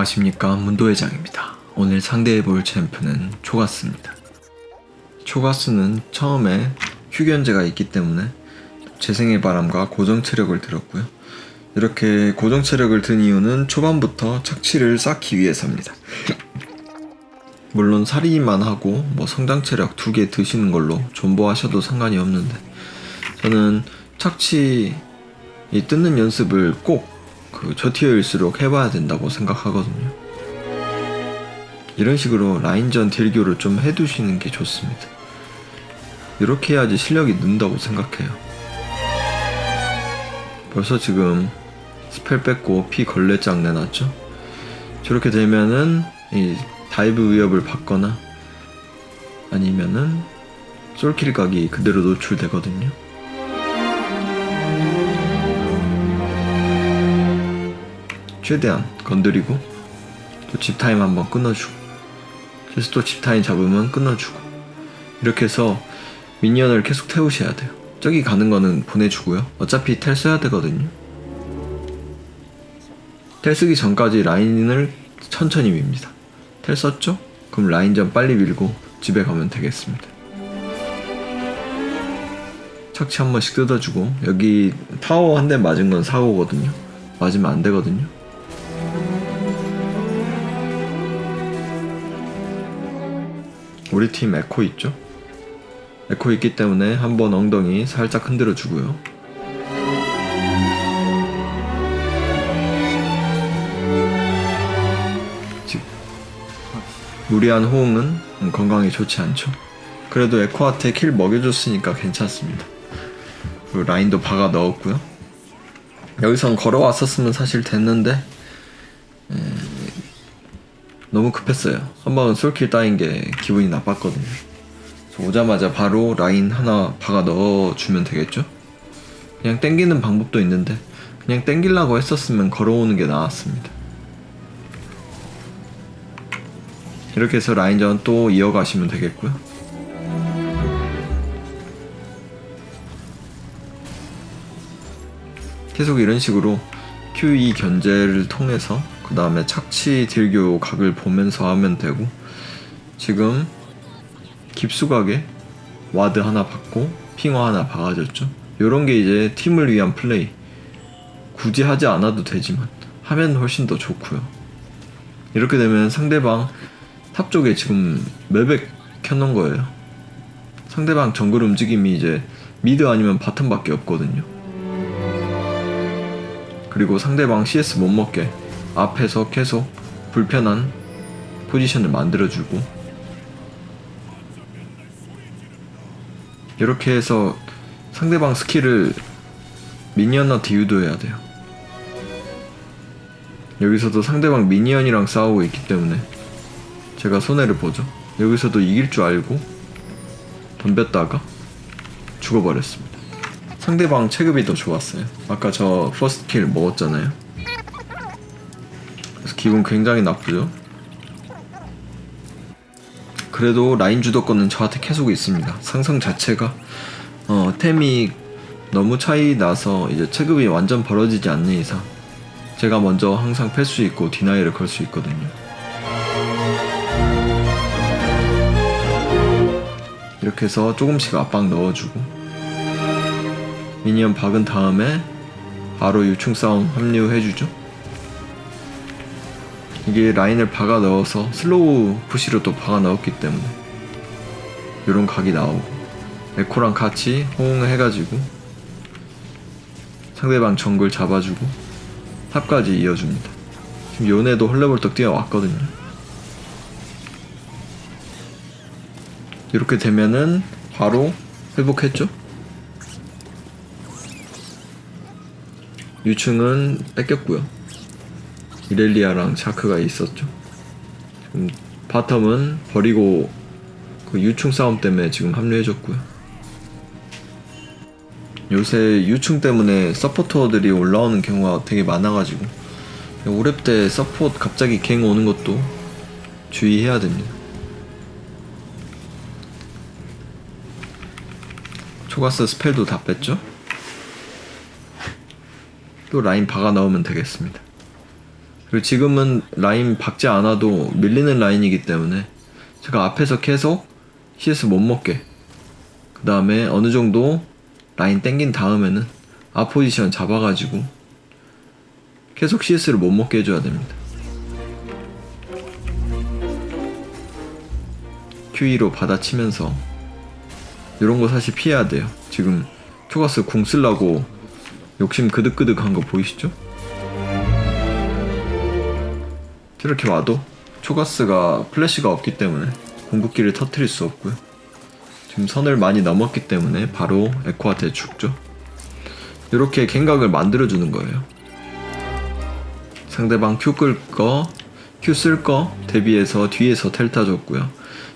안녕하십니까 문도회장입니다. 오늘 상대해볼 챔프는 초가스입니다. 초가스는 처음에 휴견제가 있기 때문에 재생의 바람과 고정 체력을 들었고요. 이렇게 고정 체력을 든 이유는 초반부터 착취를 쌓기 위해서입니다. 물론 살이만 하고 뭐 성장 체력 두 개 드시는 걸로 존버하셔도 상관이 없는데 저는 착취 이 뜯는 연습을 꼭 그 저티어일수록 해봐야 된다고 생각하거든요. 이런 식으로 라인전 딜교를 좀 해두시는 게 좋습니다. 이렇게 해야지 실력이 는다고 생각해요. 벌써 지금 스펠 뺏고 피 걸레장 내놨죠? 저렇게 되면은 이 다이브 위협을 받거나 아니면은 솔킬 각이 그대로 노출되거든요. 최대한 건드리고 또 집타임 한번 끊어주고 그래서 또 집타임 잡으면 끊어주고. 이렇게 해서 미니언을 계속 태우셔야 돼요. 저기 가는 거는 보내주고요. 어차피 텔 써야 되거든요. 텔 쓰기 전까지 라인을 천천히 밉니다. 텔 썼죠? 그럼 라인 전 빨리 밀고 집에 가면 되겠습니다. 착취 한 번씩 뜯어주고 여기 타워 한 대 맞은 건 사고거든요. 맞으면 안 되거든요 우리 팀 에코 있죠? 에코 있기 때문에 한번 엉덩이 살짝 흔들어 주고요. 즉, 무리한 호응은 건강에 좋지 않죠. 그래도 에코한테 킬 먹여줬으니까 괜찮습니다. 그리고 라인도 박아 넣었고요. 여기선 걸어왔었으면 사실 됐는데 너무 급했어요. 한번 솔킬 따인 게 기분이 나빴거든요. 오자마자 바로 라인 하나 박아 넣어주면 되겠죠? 그냥 땡기는 방법도 있는데 그냥 땡기려고 했었으면 걸어오는 게 나았습니다. 이렇게 해서 라인전 또 이어가시면 되겠고요. 계속 이런 식으로 QE 견제를 통해서 그 다음에 착취 딜교 각을 보면서 하면 되고 지금 깊숙하게 와드 하나 받고 핑어 하나 박아줬죠. 요런 게 이제 팀을 위한 플레이. 굳이 하지 않아도 되지만 하면 훨씬 더 좋고요. 이렇게 되면 상대방 탑 쪽에 지금 맵에 켜놓은 거예요. 상대방 정글 움직임이 이제 미드 아니면 바텀밖에 없거든요. 그리고 상대방 CS 못 먹게 앞에서 계속 불편한 포지션을 만들어주고 이렇게 해서 상대방 스킬을 미니언한테 유도해야 돼요. 여기서도 상대방 미니언이랑 싸우고 있기 때문에 제가 손해를 보죠. 여기서도 이길 줄 알고 덤볐다가 죽어버렸습니다. 상대방 체급이 더 좋았어요. 아까 저 퍼스트 킬 먹었잖아요. 기분 굉장히 나쁘죠. 그래도 라인 주도권은 저한테 계속 있습니다. 상성 자체가 어, 템이 너무 차이 나서 이제 체급이 완전 벌어지지 않는 이상 제가 먼저 항상 팰 수 있고 디나이를 걸 수 있거든요. 이렇게 해서 조금씩 압박 넣어주고 미니언 박은 다음에 바로 유충 싸움 합류해주죠. 이게 라인을 박아 넣어서 슬로우 푸시로 또 박아 넣었기 때문에 이런 각이 나오고 에코랑 같이 호응을 해가지고 상대방 정글 잡아주고 탑까지 이어줍니다. 지금 요네도 헐레벌떡 뛰어왔거든요. 이렇게 되면은 바로 회복했죠. 유충은 뺏겼고요. 이렐리아랑 자크가 있었죠. 지금 바텀은 버리고 그 유충 싸움 때문에 지금 합류해줬고요. 요새 유충 때문에 서포터들이 올라오는 경우가 되게 많아가지고 5렙 때 서포트 갑자기 갱 오는 것도 주의해야 됩니다. 초가스 스펠도 다 뺐죠? 또 라인 박아 넣으면 되겠습니다. 그리고 지금은 라인 박지 않아도 밀리는 라인이기 때문에 제가 앞에서 계속 CS 못 먹게 그 다음에 어느 정도 라인 땡긴 다음에는 앞 포지션 잡아가지고 계속 CS를 못 먹게 해줘야 됩니다. QE로 받아치면서 이런 거 사실 피해야 돼요. 지금 초가스 궁 쓰려고 욕심 그득그득한 거 보이시죠? 이렇게 와도 초가스가 플래시가 없기 때문에 궁극기를 터트릴 수 없고요. 지금 선을 많이 넘었기 때문에 바로 에코한테 죽죠. 이렇게 갱각을 만들어주는 거예요. 상대방 Q 끌 거, Q 쓸거 대비해서 뒤에서 텔타 줬고요.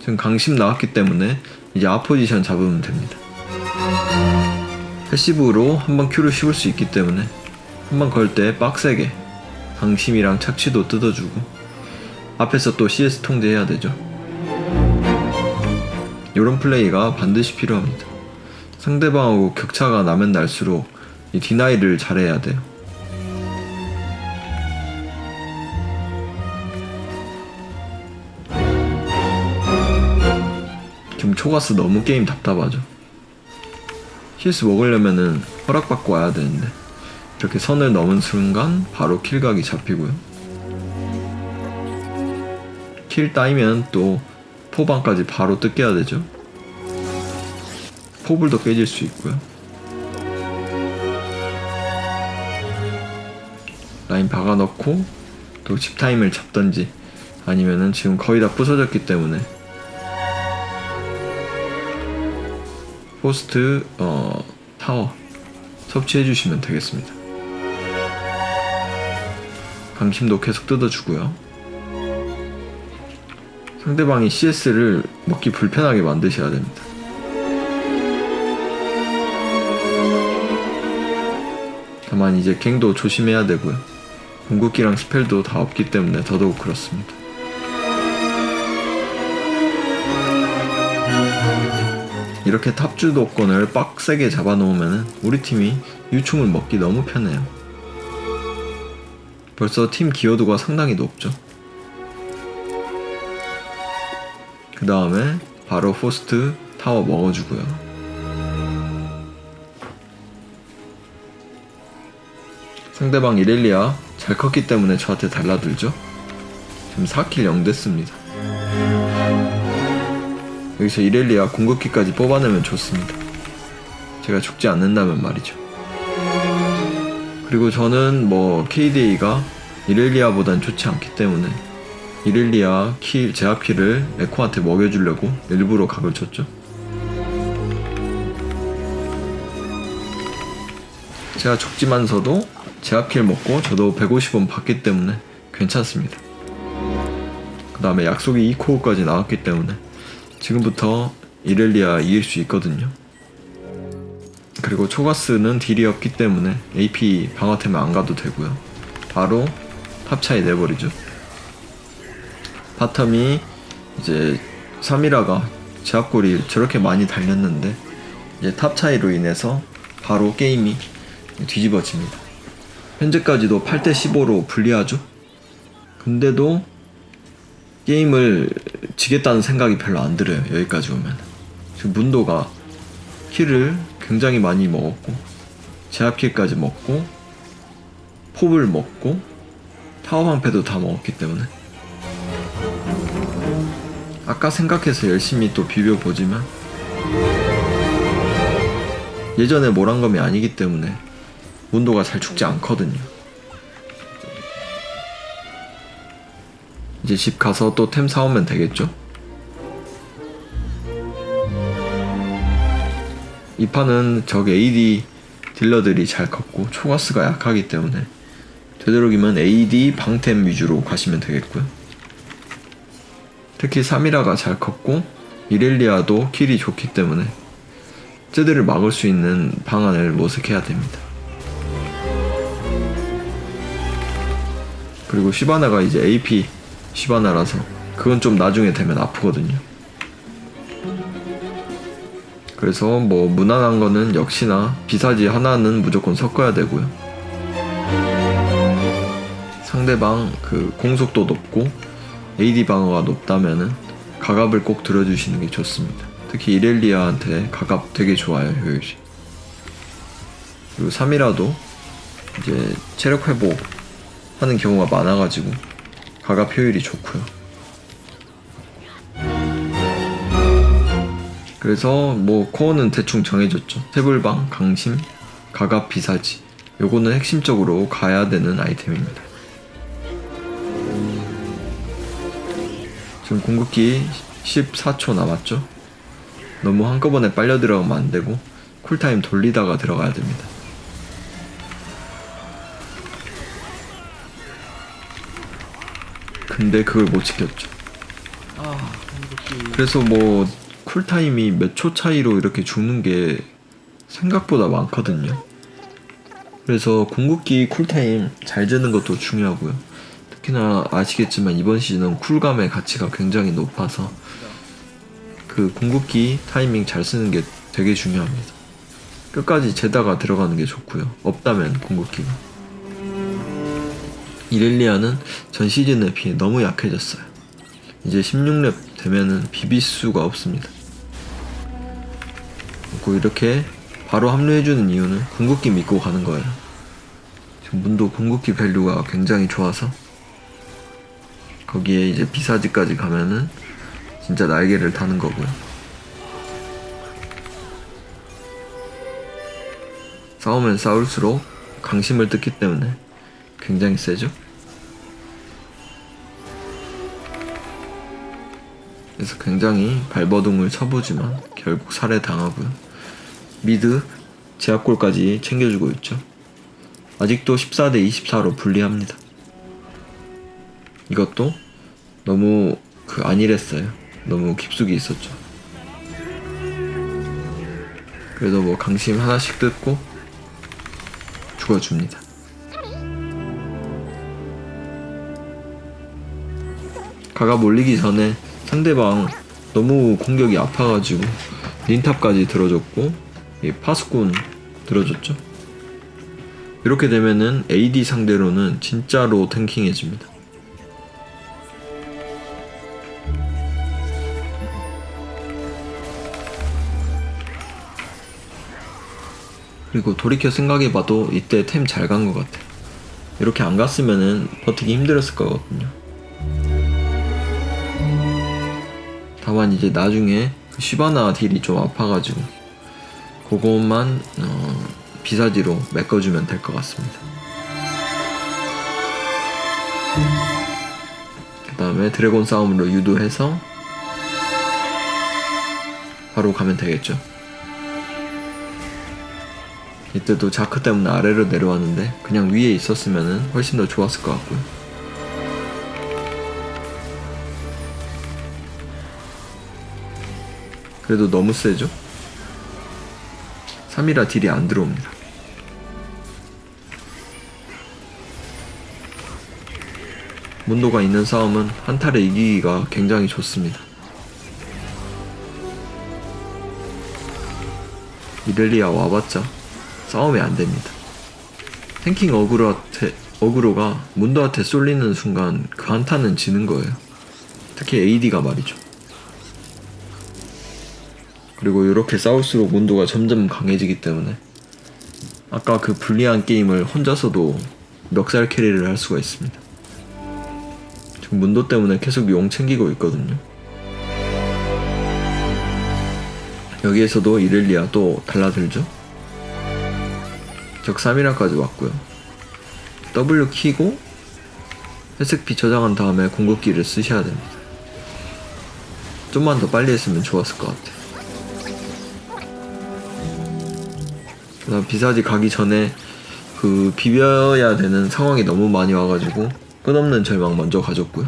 지금 강심 나왔기 때문에 이제 아포지션 잡으면 됩니다. 패시브로 한번 Q를 씹을 수 있기 때문에 한번 걸 때 빡세게 강심이랑 착취도 뜯어주고 앞에서 또 CS 통제해야 되죠. 이런 플레이가 반드시 필요합니다. 상대방하고 격차가 나면 날수록 이 디나이를 잘해야 돼요. 지금 초가스 너무 게임 답답하죠. CS 먹으려면은 허락받고 와야 되는데 이렇게 선을 넘은 순간 바로 킬각이 잡히고요. 킬 따이면 또 포방까지 바로 뜯겨야 되죠. 포불도 깨질 수 있고요. 라인 박아 넣고 또 집타임을 잡던지 아니면은 지금 거의 다 부서졌기 때문에 포스트 어, 타워 섭취해 주시면 되겠습니다. 강심도 계속 뜯어주고요. 상대방이 CS를 먹기 불편하게 만드셔야 됩니다. 다만 이제 갱도 조심해야 되고요. 궁극기랑 스펠도 다 없기 때문에 더더욱 그렇습니다. 이렇게 탑 주도권을 빡세게 잡아놓으면 우리 팀이 유충을 먹기 너무 편해요. 벌써 팀 기여도가 상당히 높죠. 그 다음에 바로 포스트 타워 먹어주고요. 상대방 이렐리아 잘 컸기 때문에 저한테 달라들죠. 지금 4킬 0 됐습니다. 여기서 이렐리아 궁극기까지 뽑아내면 좋습니다. 제가 죽지 않는다면 말이죠. 그리고 저는 뭐 KDA가 이렐리아보단 좋지 않기 때문에 이렐리아 킬 제압 킬을 에코한테 먹여주려고 일부러 각을 쳤죠. 제가 죽지만서도 제압 킬 먹고 저도 150원 받기 때문에 괜찮습니다. 그 다음에 약속이 2코어까지 나왔기 때문에 지금부터 이렐리아 이길 수 있거든요. 그리고 초가스는 딜이 없기 때문에 AP 방어템에 안 가도 되고요. 바로 탑차에 내버리죠. 바텀이 이제 3이라가 제압골이 저렇게 많이 달렸는데 이제 탑 차이로 인해서 바로 게임이 뒤집어집니다. 현재까지도 8대 15로 불리하죠. 근데도 게임을 지겠다는 생각이 별로 안 들어요. 여기까지 오면. 지금 문도가 킬을 굉장히 많이 먹었고 제압킬까지 먹고 포을 먹고 타워 방패도 다 먹었기 때문에 아까 생각해서 열심히 또 비벼보지만 예전에 모란검이 아니기 때문에 문도가 잘 죽지 않거든요. 이제 집 가서 또 템 사오면 되겠죠? 이 판은 적 AD 딜러들이 잘 컸고 초가스가 약하기 때문에 되도록이면 AD 방템 위주로 가시면 되겠고요. 특히 사미라가 잘 컸고 이렐리아도 킬이 좋기 때문에 쟤들을 막을 수 있는 방안을 모색해야 됩니다. 그리고 시바나가 이제 AP 시바나라서 그건 좀 나중에 되면 아프거든요. 그래서 뭐 무난한 거는 역시나 비사지 하나는 무조건 섞어야 되고요. 상대방 그 공속도 높고 AD 방어가 높다면은 가갑을 꼭 들어주시는 게 좋습니다. 특히 이렐리아한테 가갑 되게 좋아요 효율이. 그리고 3이라도 이제 체력 회복 하는 경우가 많아가지고 가갑 효율이 좋고요. 그래서 뭐 코어는 대충 정해졌죠. 태블방, 강심, 가갑, 비사지. 요거는 핵심적으로 가야 되는 아이템입니다. 지금 궁극기 14초 남았죠. 너무 한꺼번에 빨려 들어가면 안 되고 쿨타임 돌리다가 들어가야 됩니다. 근데 그걸 못 지켰죠. 아. 그래서 뭐 쿨타임이 몇 초 차이로 이렇게 죽는 게 생각보다 많거든요. 그래서 궁극기 쿨타임 잘 재는 것도 중요하고요. 특히나 아시겠지만 이번 시즌은 쿨감의 가치가 굉장히 높아서 그 궁극기 타이밍 잘 쓰는 게 되게 중요합니다. 끝까지 재다가 들어가는 게 좋고요. 없다면 궁극기가. 이렐리아는 전 시즌에 비해 너무 약해졌어요. 이제 16렙 되면은 비빌 수가 없습니다. 그리고 이렇게 바로 합류해주는 이유는 궁극기 믿고 가는 거예요. 지금 문도 궁극기 밸류가 굉장히 좋아서 거기에 이제 비사지까지 가면은 진짜 날개를 타는 거고요. 싸우면 싸울수록 강심을 뜯기 때문에 굉장히 세죠. 그래서 굉장히 발버둥을 쳐보지만 결국 살해당하고요. 미드 제압골까지 챙겨주고 있죠. 아직도 14대 24로 불리합니다. 이것도 너무 그 안일했어요. 너무 깊숙이 있었죠. 그래도 뭐 강심 하나씩 뜯고 죽어줍니다. 가가 몰리기 전에 상대방 너무 공격이 아파가지고 린탑까지 들어줬고 이 파수꾼 들어줬죠. 이렇게 되면은 AD 상대로는 진짜로 탱킹해집니다. 그리고 돌이켜 생각해봐도 이때 템 잘 간 것 같아요. 이렇게 안 갔으면은 버티기 힘들었을 거거든요. 다만 이제 나중에 그 시바나 딜이 좀 아파가지고 그것만 어, 비사지로 메꿔주면 될 것 같습니다. 그 다음에 드래곤 싸움으로 유도해서 바로 가면 되겠죠. 이때도 자크 때문에 아래로 내려왔는데 그냥 위에 있었으면 훨씬 더 좋았을 것 같고요. 그래도 너무 세죠? 3이라 딜이 안 들어옵니다. 문도가 있는 싸움은 한타를 이기기가 굉장히 좋습니다. 이렐리아 와봤자 싸움이 안 됩니다. 탱킹 어그로한테, 어그로가 문도한테 쏠리는 순간 그 한타는 지는 거예요. 특히 AD가 말이죠. 그리고 이렇게 싸울수록 문도가 점점 강해지기 때문에 아까 그 불리한 게임을 혼자서도 멱살 캐리를 할 수가 있습니다. 지금 문도 때문에 계속 용 챙기고 있거든요. 여기에서도 이렐리아 또 달라들죠. 적 3이라까지 왔고요. W 키고 회색빛 저장한 다음에 궁극기를 쓰셔야 됩니다. 좀만 더 빨리 했으면 좋았을 것 같아요. 비사지 가기 전에 그 비벼야 되는 상황이 너무 많이 와가지고 끝없는 절망 먼저 가졌고요.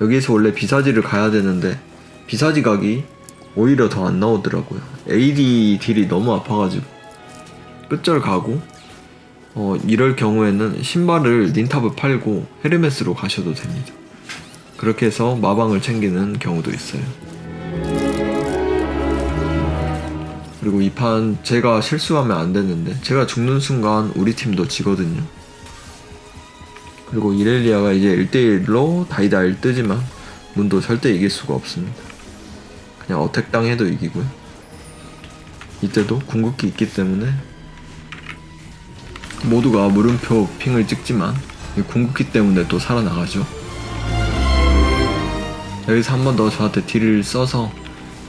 여기서 원래 비사지를 가야 되는데 비사지 각이 오히려 더 안 나오더라고요. AD 딜이 너무 아파가지고 끝절 가고 어 이럴 경우에는 신발을 닌탑을 팔고 헤르메스로 가셔도 됩니다. 그렇게 해서 마방을 챙기는 경우도 있어요. 그리고 이 판 제가 실수하면 안 되는데 제가 죽는 순간 우리 팀도 지거든요. 그리고 이렐리아가 이제 1대1로 다이다일 뜨지만 문도 절대 이길 수가 없습니다. 그냥 어택 당해도 이기고요. 이때도 궁극기 있기 때문에 모두가 물음표 핑을 찍지만 이 궁극기 때문에 또 살아나가죠. 여기서 한 번 더 저한테 딜을 써서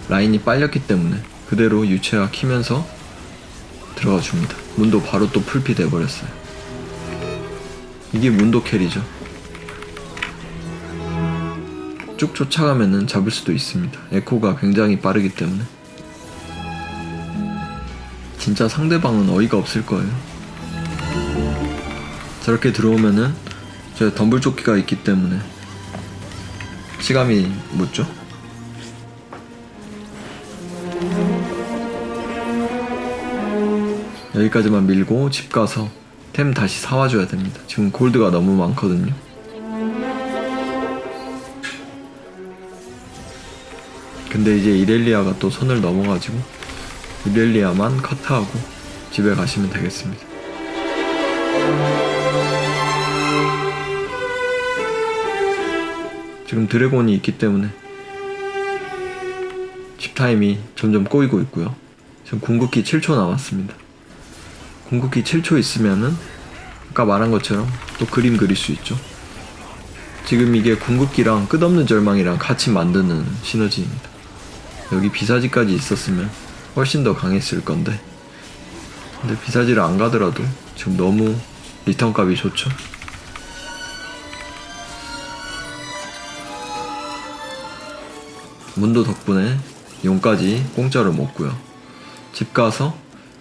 라인이 빨렸기 때문에 그대로 유채화 키면서 들어가 줍니다. 문도 바로 또 풀피 돼버렸어요. 이게 문도 캐리죠. 쭉 쫓아가면은 잡을 수도 있습니다. 에코가 굉장히 빠르기 때문에. 진짜 상대방은 어이가 없을 거예요. 저렇게 들어오면은 저 덤불조끼가 있기 때문에 시감이 묻죠. 여기까지만 밀고 집 가서 템 다시 사와줘야 됩니다. 지금 골드가 너무 많거든요. 근데 이제 이렐리아가 또 손을 넘어가지고 이렐리아만 커트하고 집에 가시면 되겠습니다. 지금 드래곤이 있기 때문에 집 타임이 점점 꼬이고 있고요. 지금 궁극기 7초 남았습니다. 궁극기 7초 있으면은 아까 말한 것처럼 또 그림 그릴 수 있죠. 지금 이게 궁극기랑 끝없는 절망이랑 같이 만드는 시너지입니다. 여기 비사지까지 있었으면 훨씬 더 강했을 건데 근데 비사지를 안 가더라도 지금 너무 리턴 값이 좋죠. 문도 덕분에 용까지 공짜로 먹고요. 집 가서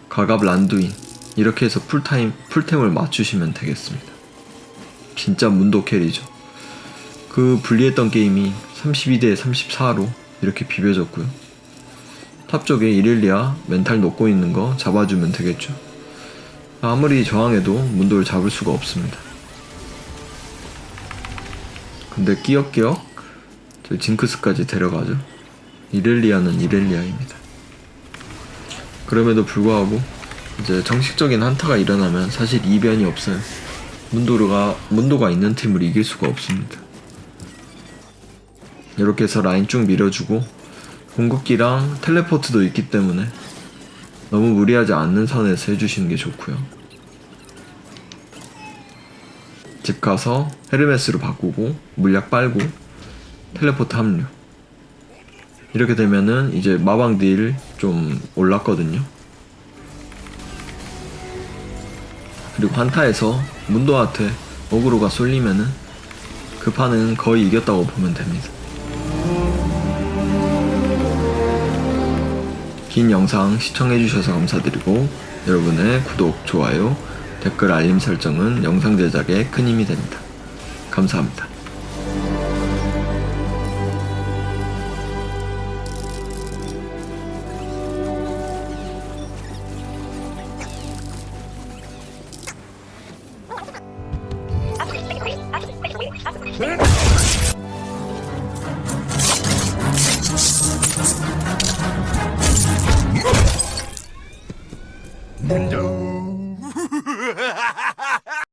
가갑 란두인 이렇게 해서 풀타임 풀템을 맞추시면 되겠습니다. 진짜 문도 캐리죠. 그 분리했던 게임이 32대 34로 이렇게 비벼졌고요. 탑 쪽에 이렐리아 멘탈 놓고 있는 거 잡아주면 되겠죠. 아무리 저항해도 문도를 잡을 수가 없습니다. 근데 끼역끼역 저 징크스까지 데려가죠. 이렐리아는 이렐리아입니다. 그럼에도 불구하고 이제 정식적인 한타가 일어나면 사실 이변이 없어요. 문도르가 문도가 있는 팀을 이길 수가 없습니다. 이렇게 해서 라인 쭉 밀어주고 궁극기랑 텔레포트도 있기 때문에 너무 무리하지 않는 선에서 해주시는 게 좋고요. 집 가서 헤르메스로 바꾸고 물약 빨고 텔레포트 합류. 이렇게 되면은 이제 마방 딜 좀 올랐거든요. 그리고 한타에서 문도한테 어그로가 쏠리면은 그 판은 거의 이겼다고 보면 됩니다. 긴 영상 시청해주셔서 감사드리고 여러분의 구독, 좋아요, 댓글 알림 설정은 영상 제작에 큰 힘이 됩니다. 감사합니다.